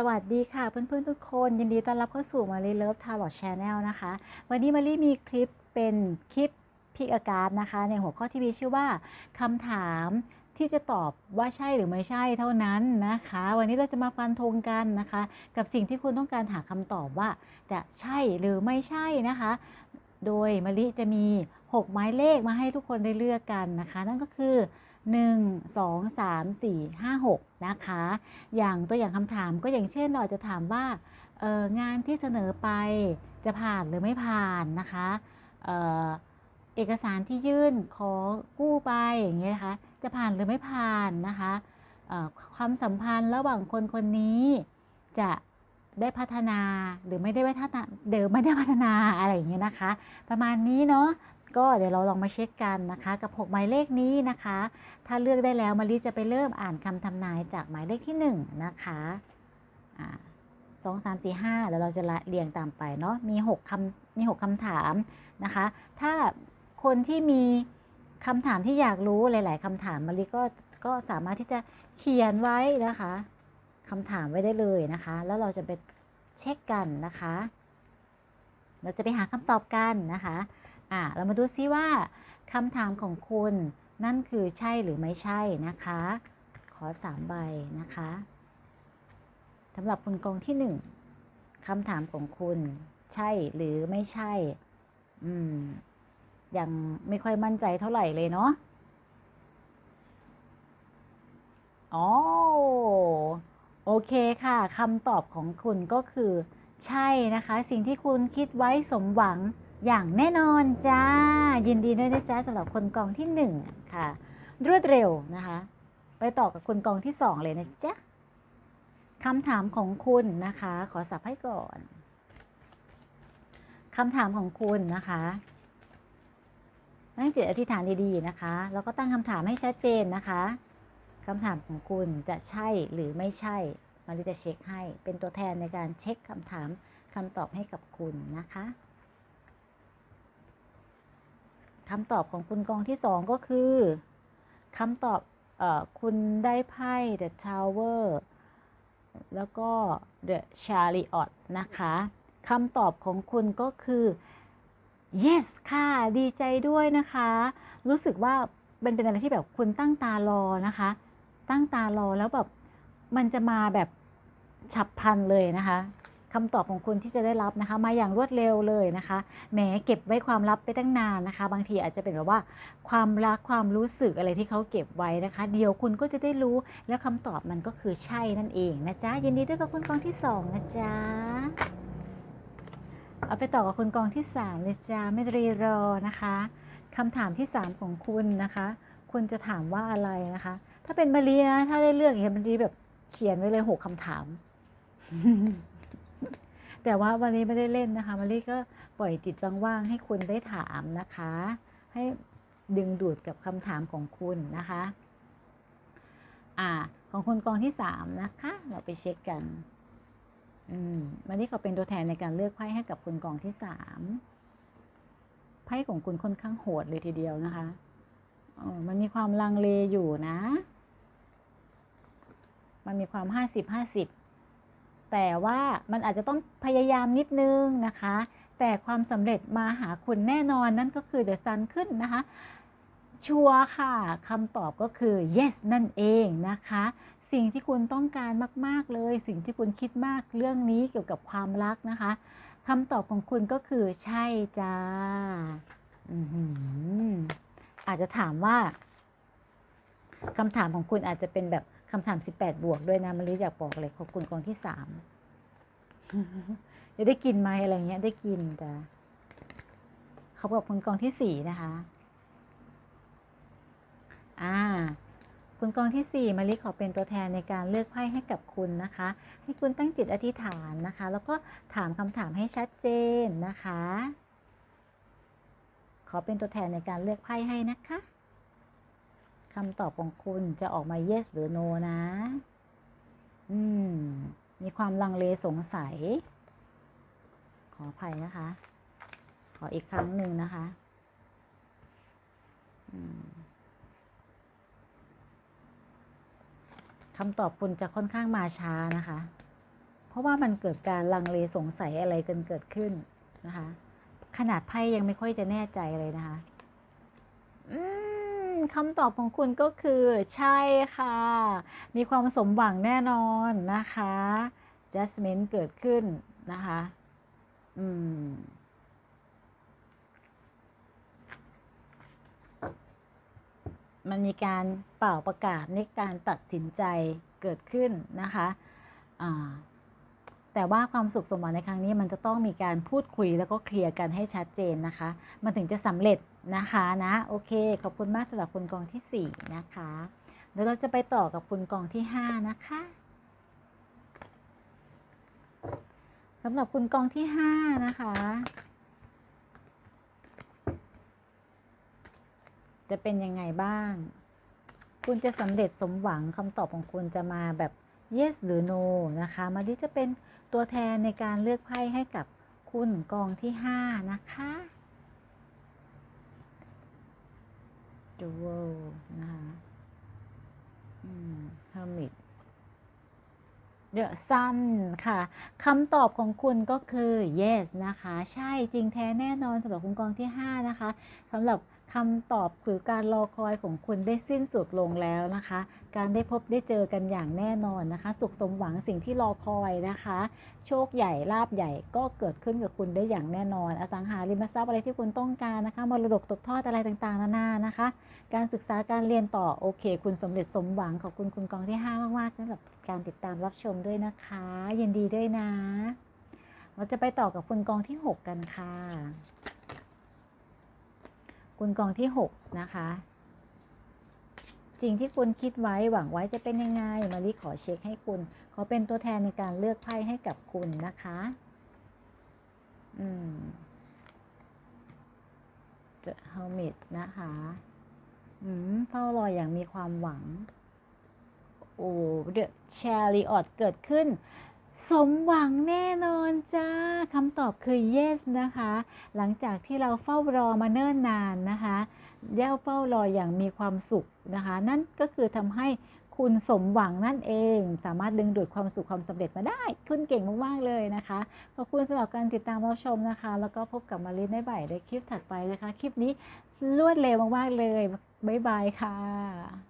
สวัสดีค่ะเพื่อนๆทุกคนยินดีต้อนรับเข้าสู่มารีเลิฟทาร์ลอตชาแนลนะคะ วันนี้มารีมีคลิปเป็นคลิปพิกอาการนะคะ ในหัวข้อที่มีชื่อว่าคำถามที่จะตอบว่าใช่หรือไม่ใช่เท่านั้นนะคะ วันนี้เราจะมาฟันธงกันนะคะ กับสิ่งที่คุณต้องการหาคำตอบว่าจะใช่หรือไม่ใช่นะคะ โดยมะลิจะมี6หมายเลขมาให้ทุกคนได้เลือกกันนะคะ นั่นก็คือ 1 2 3 4 5 6 นะคะ อย่างตัวอย่างคำถามก็อย่างเช่นเราจะถามว่าเอองานที่เสนอไปจะผ่านหรือไม่ผ่านนะคะเออเอกสารที่ยื่นขอกู้ไปอย่างเงี้ยนะคะ จะผ่านหรือไม่ผ่านนะคะเออความสัมพันธ์ระหว่างคนคนนี้จะได้พัฒนาหรือไม่ได้พัฒนาเดี๋ยวไม่ได้พัฒนาอะไรอย่างเงี้ยนะคะ ประมาณนี้เนาะ ก็เดี๋ยวเราลองมาเช็คกันนะคะ กับ 6 หมายเลขนี้นะคะ ถ้าเลือกได้แล้วมารีจะไปเริ่มอ่านคำทำนายจากหมายเลขที่ 1 นะคะสองสามสี่ห้าแล้วเราจะละเรียงตามไปเนาะมี6คำมี6คำถามนะคะ ถ้าคนที่มีคำถามที่อยากรู้หลาย ๆคำถามมารีก็ก็สามารถที่จะเขียนไว้นะคะคำถามไว้ได้เลยนะคะ แล้วเราจะไปเช็คกันนะคะ เราจะไปหาคำตอบกันนะคะ อ่าเรามาดูซิว่าคำถามของคุณนั่นคือใช่หรือไม่ใช่นะคะ ขอ 3 ใบนะคะสำหรับคุณกองที่ 1คำถามของคุณใช่หรือไม่ใช่ อืม ยังไม่ค่อยมั่นใจเท่าไหร่เลยเนาะอ๋อโอเคค่ะคำตอบของคุณก็คือ ใช่นะคะ สิ่งที่คุณคิดไว้สมหวัง อย่างแน่นอนจ้า ยินดีด้วยนะจ๊ะสำหรับคนกองที่หนึ่งค่ะ รวดเร็วนะคะ ไปต่อกับคนกองที่สองเลยนะจ๊ะคำถามของคุณนะคะ ขอสับให้ก่อนคำถามของคุณนะคะตั้งจิตอธิษฐานดีๆนะคะ แล้วก็ตั้งคำถามให้ชัดเจนนะคะคำถามของคุณจะใช่หรือไม่ใช่ มาริจะเช็คให้ เป็นตัวแทนในการเช็คคำถามคำตอบให้กับคุณนะคะ คำตอบของคุณกองที่สองก็คือคำตอบออคุณได้ไพ่ The Tower แล้วก็ The Chariot นะคะคำตอบของคุณก็คือ yes ค่ะ ดีใจด้วยนะคะ รู้สึกว่าเป็นเป็นอะไรที่แบบคุณตั้งตารอนะคะ ตั้งตารอแล้วแบบมันจะมาแบบฉับพลันเลยนะคะ คำตอบของคุณที่จะได้รับนะคะ มาอย่างรวดเร็วเลยนะคะแหมเก็บไว้ความลับไปตั้งนานนะคะ บางทีอาจจะเป็นแบบว่า ความรักความรู้สึกอะไรที่เขาเก็บไว้นะคะ เดี๋ยวคุณก็จะได้รู้แล้วคำตอบมันก็คือใช่นั่นเองนะจ๊ะยินดีด้วยกับคุณกองที่สองนะจ๊ะเอาไปต่อกับคุณกองที่สามเลยจ้าไม่รีรอนะคะคำถามที่สามของคุณนะคะ คุณจะถามว่าอะไรนะคะ ถ้าเป็นมารีนะถ้าได้เลือกเห็นมารีแบบเขียนไว้เลยหกคำถาม แต่ว่าวันนี้ไม่ได้เล่นนะคะมารีก็ปล่อยจิตว่างๆให้คุณได้ถามนะคะ ให้ดึงดูดกับคำถามของคุณนะคะอ่าของคุณกองที่สามนะคะ เราไปเช็คกัน อืมวันนี้เขาเป็นตัวแทนในการเลือกไพ่ให้กับคุณกองที่สามไพ่ของคุณค่อนข้างโหดเลยทีเดียวนะคะเออมันมีความลังเลอยู่นะ มันมีความห้าสิบห้าสิบ แต่ว่ามันอาจจะต้องพยายามนิดนึงนะคะ แต่ความสำเร็จมาหาคุณแน่นอนนั่นก็คือเดอะซันขึ้นนะคะ ชัวร์ค่ะคำตอบก็คือ yes นั่นเองนะคะ สิ่งที่คุณต้องการมาก ๆ เลย สิ่งที่คุณคิดมากเรื่องนี้เกี่ยวกับความรักนะคะคำตอบของคุณก็คือใช่จ้าออาจจะถามว่าคำถามของคุณอาจจะเป็นแบบ คำถาม 18 บวกด้วยนะมาริอยากบอกเลยขอบคุณกองที่สามจะได้กินไหมอะไรเงี้ย ได้กินจ้ะขาบคุณกองที่สี่นะคะ อ่า คุณกองที่สี่มาริขอเป็นตัวแทนในการเลือกไพ่ให้กับคุณนะคะ ให้คุณตั้งจิตอธิษฐานนะคะ แล้วก็ถามคำถามให้ชัดเจนนะคะ ขอเป็นตัวแทนในการเลือกไพ่ให้นะคะ คำตอบของคุณจะออกมา yes หรือ no นะ อืม มีความลังเลสงสัย ขออภัยนะคะ ขออีกครั้งหนึ่งนะคะ คำตอบคุณจะค่อนข้างมาช้านะคะ เพราะว่ามันเกิดการลังเลสงสัยอะไรกันเกิดขึ้นนะคะ ขนาดไพ่ยังไม่ค่อยจะแน่ใจเลยนะคะ อืม คำตอบของคุณก็คือ ใช่ค่ะ มีความสมหวังแน่นอนนะคะ Jasmine เกิดขึ้นนะคะ อืมมันมีการเป่าประกาศในการตัดสินใจเกิดขึ้นนะคะ อ่า แต่ว่าความสุขสมหวังในครั้งนี้มันจะต้องมีการพูดคุยแล้วก็เคลียร์กันให้ชัดเจนนะคะ มันถึงจะสำเร็จนะคะนะ โอเค ขอบคุณมากสำหรับคุณกองที่ 4 นะคะเดี๋ยวเราจะไปต่อกับคุณกองที่ 5 นะคะสำหรับคุณกองที่ 5 นะคะ จะเป็นยังไงบ้าง คุณจะสำเร็จสมหวังคำตอบของคุณจะมาแบบ yes หรือ no นะคะ มาดิจะเป็นตัวแทนในการเลือกไพ่ให้กับคุณกองที่ 5 นะคะ Dual นะคะ Hermit The Sun ค่ะคำตอบของคุณก็คือ yes นะคะ ใช่จริงแท้แน่นอนสำหรับคุณกองที่ 5 นะคะสำหรับ คำตอบคือการรอคอยของคุณได้สิ้นสุดลงแล้วนะคะ การได้พบได้เจอกันอย่างแน่นอนนะคะ สุขสมหวังสิ่งที่รอคอยนะคะ โชคใหญ่ลาบใหญ่ก็เกิดขึ้นกับคุณได้อย่างแน่นอน อสังหาริมทรัพย์อะไรที่คุณต้องการนะคะมรดกตกทอดอะไรต่างๆนานานะคะ การศึกษาการเรียนต่อโอเค คุณสมเร็จสมหวังขอบคุณคุณกองที่5มากๆสำหรับการติดตามรับชมด้วยนะคะ ยินดีด้วยนะเราจะไปต่อกับคุณกองที่ 6 กันค่ะ คุณกองที่ 6 นะคะ สิ่งที่คุณคิดไว้หวังไว้จะเป็นยังไง มารีขอเช็คให้คุณ ขอเป็นตัวแทนในการเลือกไพ่ให้กับคุณนะคะ อืม The Hermit นะคะ อืมเฝ้ารออย่างมีความหวัง โอ้ The Chariot เกิดขึ้น สมหวังแน่นอนจ้าคำตอบคือ yes นะคะ หลังจากที่เราเฝ้ารอมาเนิ่นนานนะคะย่าเฝ้ารออย่างมีความสุขนะคะ นั่นก็คือทำให้คุณสมหวังนั่นเอง สามารถดึงดูดความสุขความสำเร็จมาได้ คุณเก่งมากๆเลยนะคะ ขอบคุณสำหรับการติดตามรับชมนะคะ แล้วก็พบกับมารินได้ใหม่ในคลิปถัดไปนะคะ คลิปนี้รวดเร็วมากๆเลย บ๊ายบายค่ะ